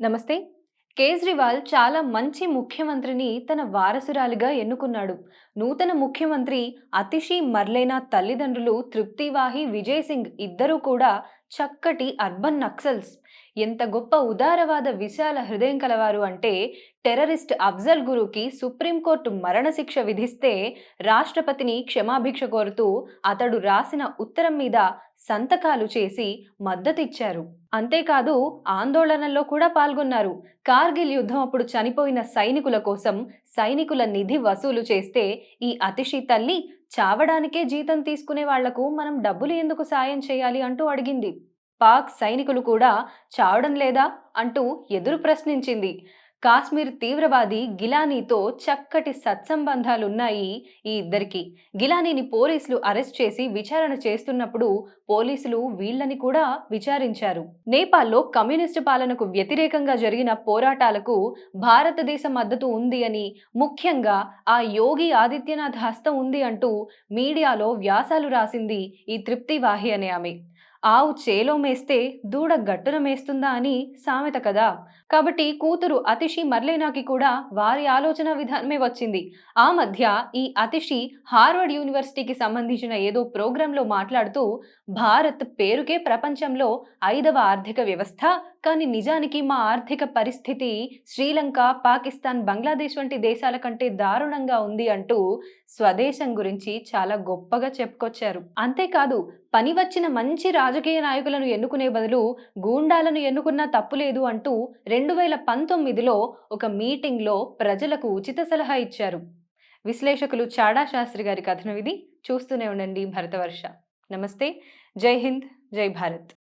నమస్తే. కేజ్రీవాల్ చాలా మంచి ముఖ్యమంత్రిని తన వారసురాలిగా ఎన్నుకున్నాడు. నూతన ముఖ్యమంత్రి అతిషి మర్లేనా తల్లిదండ్రులు తృప్తివాహి విజయ్ సింగ్ ఇద్దరూ కూడా చక్కటి అర్బన్ నక్సల్స్. ఎంత గొప్ప ఉదారవాద విశాల హృదయం కలవారు అంటే టెర్రరిస్ట్ అఫ్జల్ గురుకి సుప్రీంకోర్టు మరణశిక్ష విధిస్తే రాష్ట్రపతిని క్షమాభిక్ష కోరుతూ అతడు రాసిన ఉత్తరం మీద సంతకాలు చేసి మద్దతిచ్చారు. అంతేకాదు ఆందోళనల్లో కూడా పాల్గొన్నారు. కార్గిల్ యుద్ధం అప్పుడు చనిపోయిన సైనికుల కోసం సైనికుల నిధి వసూలు చేస్తే ఈ అతిషి తల్లి చావడానికే జీతం తీసుకునే వాళ్ళకు మనం డబ్బులు ఎందుకు సాయం చేయాలి అంటూ అడిగింది. పాక్ సైనికులు కూడా చావడం లేదా అంటూ ఎదురు ప్రశ్నించింది. కాశ్మీర్ తీవ్రవాది గిలానీతో చక్కటి సత్సంబంధాలున్నాయి ఈ ఇద్దరికి. గిలానీని పోలీసులు అరెస్ట్ చేసి విచారణ చేస్తున్నప్పుడు పోలీసులు వీళ్ళని కూడా విచారించారు. నేపాల్లో కమ్యూనిస్టు పాలనకు వ్యతిరేకంగా జరిగిన పోరాటాలకు భారతదేశ మద్దతు ఉంది అని ముఖ్యంగా ఆ యోగి ఆదిత్యనాథ్ హస్తం ఉంది అంటూ మీడియాలో వ్యాసాలు రాసింది ఈ తృప్తివాహి అనే ఆమె. ఆవు చేలో మేస్తే దూడ గట్టున మేస్తుందా అని సామెత కదా. కాబట్టి కూతురు అతిషి మర్లేనాకి కూడా వారి ఆలోచన విధానమే వచ్చింది. ఆ మధ్య ఈ అతిషి హార్వర్డ్ యూనివర్సిటీకి సంబంధించిన ఏదో ప్రోగ్రాంలో మాట్లాడుతూ భారత్ పేరుకే ప్రపంచంలో ఐదవ ఆర్థిక వ్యవస్థ కానీ నిజానికి మా ఆర్థిక పరిస్థితి శ్రీలంక పాకిస్తాన్ బంగ్లాదేశ్ వంటి దేశాల కంటే దారుణంగా ఉంది అంటూ స్వదేశం గురించి చాలా గొప్పగా చెప్పుకొచ్చారు. అంతేకాదు పని వచ్చిన మంచి రాజకీయ నాయకులను ఎన్నుకునే బదులు గూండాలను ఎన్నుకున్నా తప్పులేదు అంటూ రెండు వేల పంతొమ్మిదిలో ఒక మీటింగ్లో ప్రజలకు ఉచిత సలహా ఇచ్చారు. విశ్లేషకులు చాడా శాస్త్రి గారి కథనం ఇది. చూస్తూనే ఉండండి భరతవర్ష. నమస్తే. జై హింద్ జై భారత్.